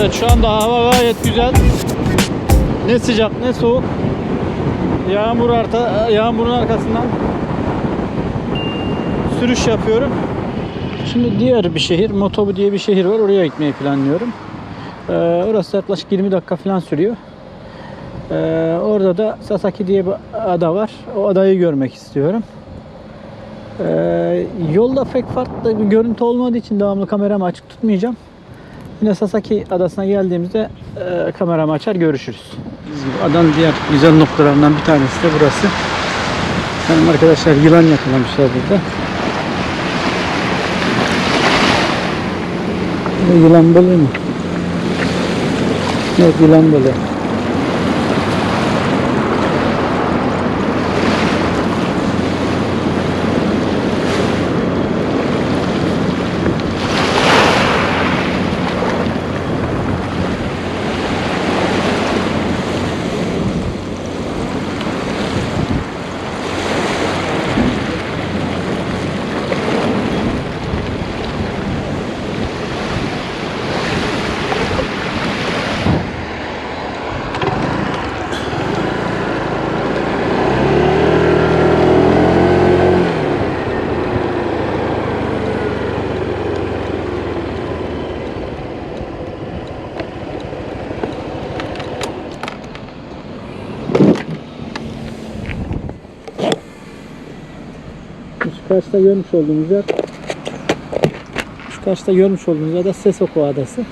Evet şu anda hava gayet güzel. Ne sıcak ne soğuk. Yağmur arta, yağmurun arkasından sürüş yapıyorum. Şimdi diğer bir şehir, Motobu diye bir şehir var. Oraya gitmeyi planlıyorum. Ee, orası yaklaşık 20 dakika falan sürüyor. Ee, orada da Sasaki diye bir ada var. O adayı görmek istiyorum. Ee, yolda pek farklı bir görüntü olmadığı için devamlı kameramı açık tutmayacağım. Yine Sasaki adasına geldiğimizde e, kameramı açar görüşürüz. Adanın diğer güzel noktalarından bir tanesi de burası. Benim arkadaşlar yılan yakalamışlar burada. Bu yılan balığı mı? Evet yılan balığı. Şu karşıda görmüş olduğunuz yer şu karşıda görmüş olduğunuz ada Sesoko Adası.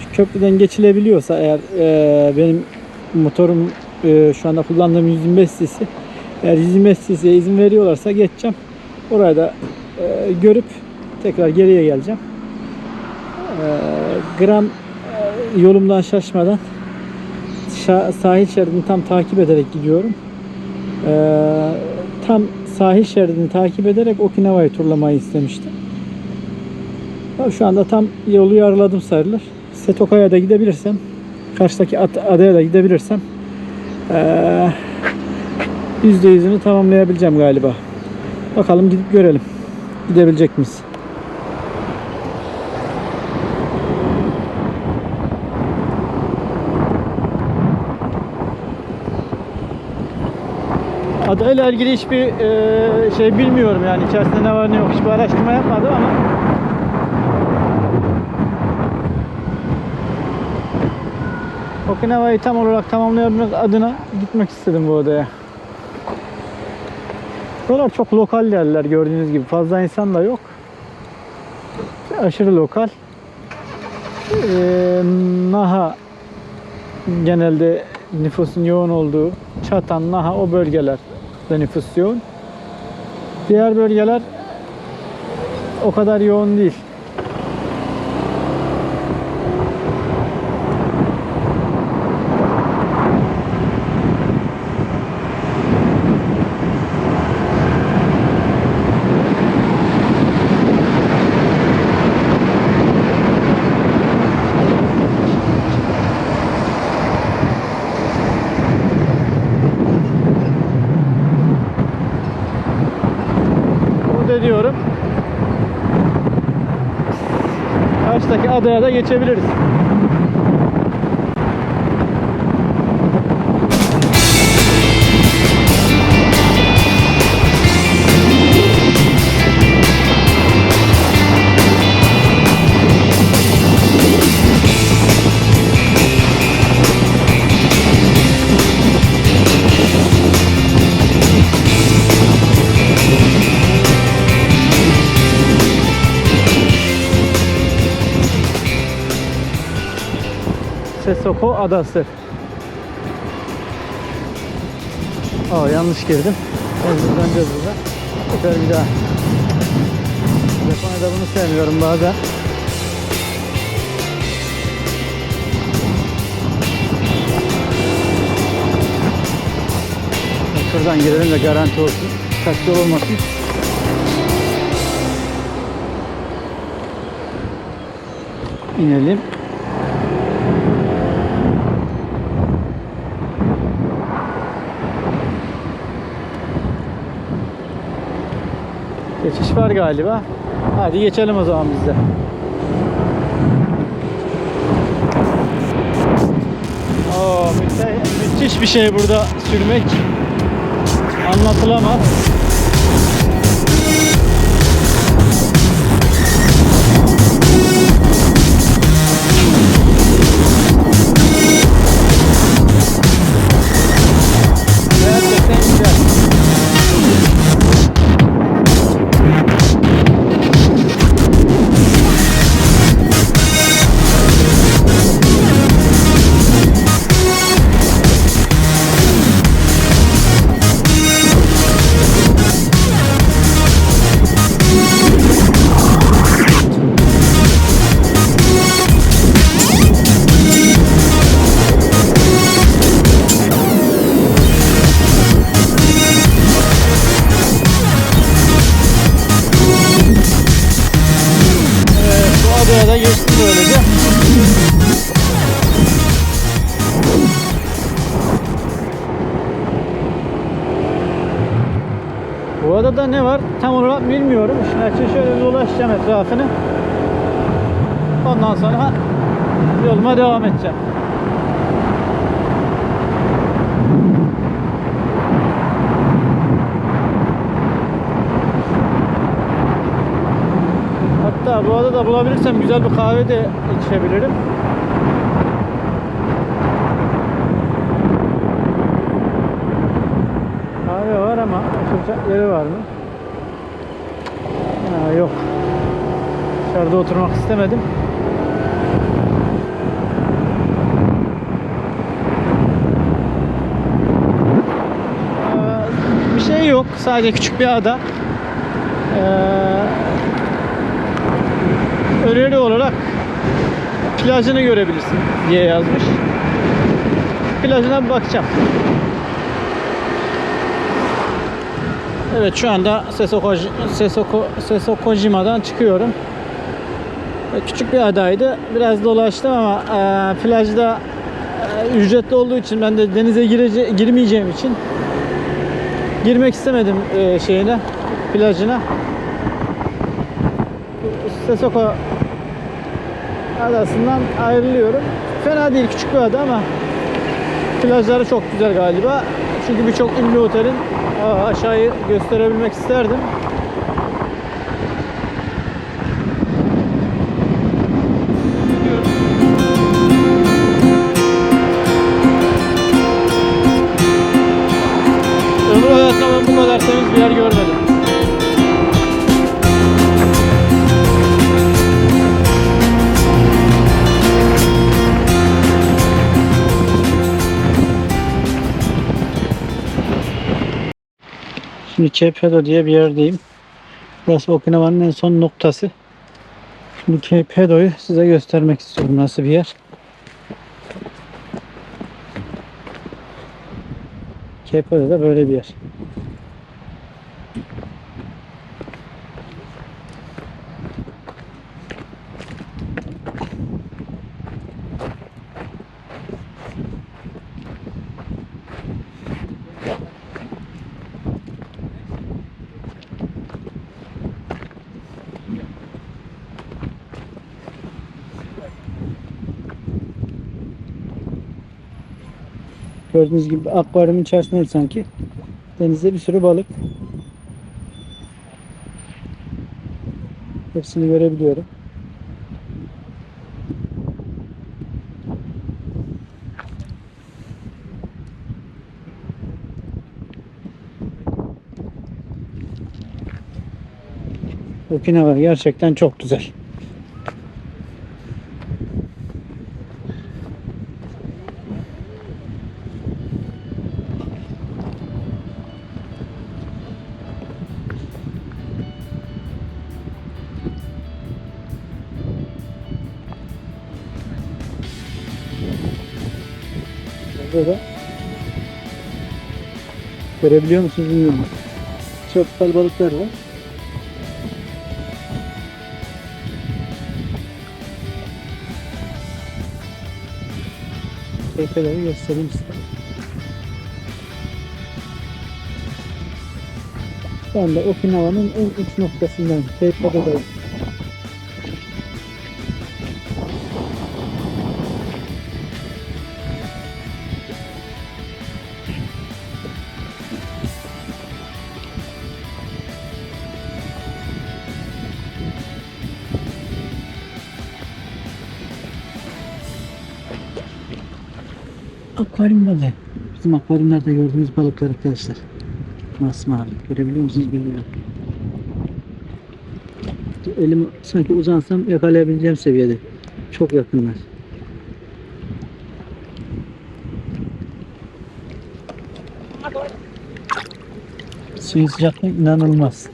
Şu köprüden geçilebiliyorsa eğer e, benim motorum e, şu anda kullandığım 125 cc eğer 125 cc'ye izin veriyorlarsa geçeceğim. Orayı da e, görüp tekrar geriye geleceğim. E, gram e, yolumdan şaşmadan şa- sahil şeridini tam takip ederek gidiyorum. E, tam sahil şeridini takip ederek Okinawa'yı turlamayı istemiştim. Şu anda tam yolu yarıladım sayılır. Setoka'ya da gidebilirsem, karşıdaki adaya da gidebilirsem eee yüzde yüzünü tamamlayabileceğim galiba. Bakalım gidip görelim. Gidebilecek miyiz? Adayla ilgili hiçbir eee, şey bilmiyorum yani içerisinde ne var ne yok hiçbir araştırma yapmadım ama Okinawa'yı tam olarak tamamlayabilmek adına gitmek istedim bu adaya. Buralar çok lokal yerler gördüğünüz gibi fazla insan da yok. Aşırı lokal. Eee, Naha genelde nüfusun yoğun olduğu Çatan, Naha o bölgeler nüfus yoğun. Diğer bölgeler o kadar yoğun değil. Burada diyorum. Karşıdaki adaya da geçebiliriz. Sesoko Adası. Aa yanlış girdim. Döneceğiz burada. Tekrar bir daha. Japonya'da bunu sevmiyorum bazen. Şuradan girelim de garanti olsun. Kaç yol olmasın. İnelim. Geçiş var galiba. Hadi geçelim o zaman biz de. Oo, müthiş bir şey burada sürmek. Anlatılamaz. Bu adada ne var tam olarak bilmiyorum. Şimdi şöyle bir dolaşacağım etrafını. Ondan sonra yoluma devam edeceğim. Hatta bu adada bulabilirsem güzel bir kahve de içebilirim. Kahve var ama oturacak yeri var mı? Ha, yok. Dışarıda oturmak istemedim. Ee, Bir şey yok. Sadece küçük bir ada. Ee, öneri olarak plajını görebilirsin diye yazmış. Plajına bakacağım. Evet şu anda Sesoko, Sesoko, Sesokojima'dan çıkıyorum. E, Küçük bir adaydı. Biraz dolaştım ama e, plajda e, ücretli olduğu için ben de denize girece, girmeyeceğim için girmek istemedim e, şeyine plajına. Sesoko adasından ayrılıyorum. Fena değil küçük bir ada ama plajları çok güzel galiba. Çünkü birçok ünlü otelin aşağıyı gösterebilmek isterdim. Şimdi Cape diye bir yerdeyim. Burası Okinawa'nın en son noktası. Şimdi Cape size göstermek istiyorum nasıl bir yer. Cape da böyle bir yer. Gördüğünüz gibi akvaryumun içerisinde sanki. Denizde bir sürü balık. Hepsini görebiliyorum. Okinawa gerçekten çok güzel. Burada da görebiliyor musunuz bilmiyorum. Çok güzel balıklar var. Keyfeleri göstereyim size. Şu anda Okinawa'nın en uç noktasından Cape Ada'dayım. Akvaryum balığı. Bizim akvaryumlarda gördüğümüz balıklar arkadaşlar. Masmavi. Görebiliyor musunuz bilmiyorum. Elimi sanki uzansam yakalayabileceğim seviyede. Çok yakınlar. Suyun sıcaklığı inanılmaz.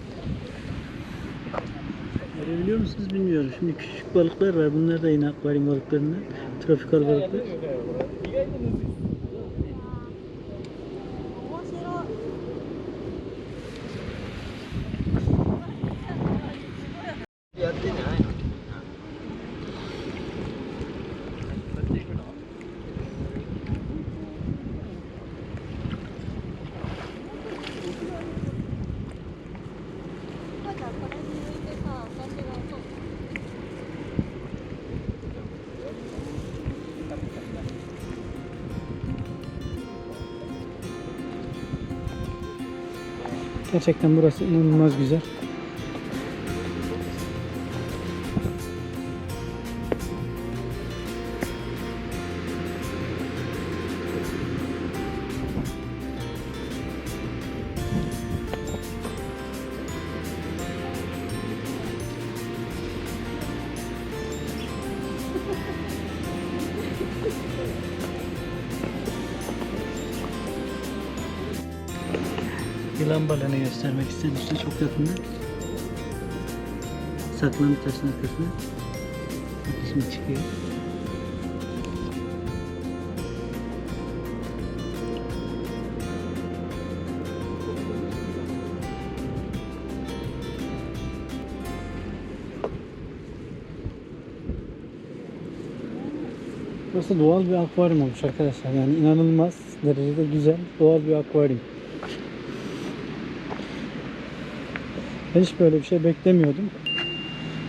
Görebiliyor musunuz bilmiyorum. Şimdi küçük balıklar var. Bunlar da yine akvaryum balıklarından. Tropikal balıklar. Gerçekten burası inanılmaz güzel. Yılan balığını göstermek istedim işte çok yakında. Saklandı taşın arkasına. Bak Şimdi çıkıyor. Burası doğal bir akvaryum olmuş arkadaşlar. Yani inanılmaz derecede güzel doğal bir akvaryum. Ben hiç böyle bir şey beklemiyordum.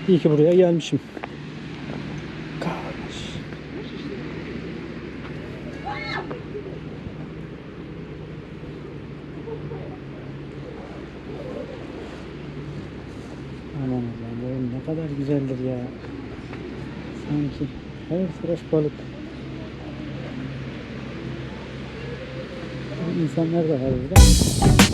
İyi ki buraya gelmişim. Aman Allah'ım ne kadar güzeldir ya. Sanki her taraf balık. İnsanlar da var burada.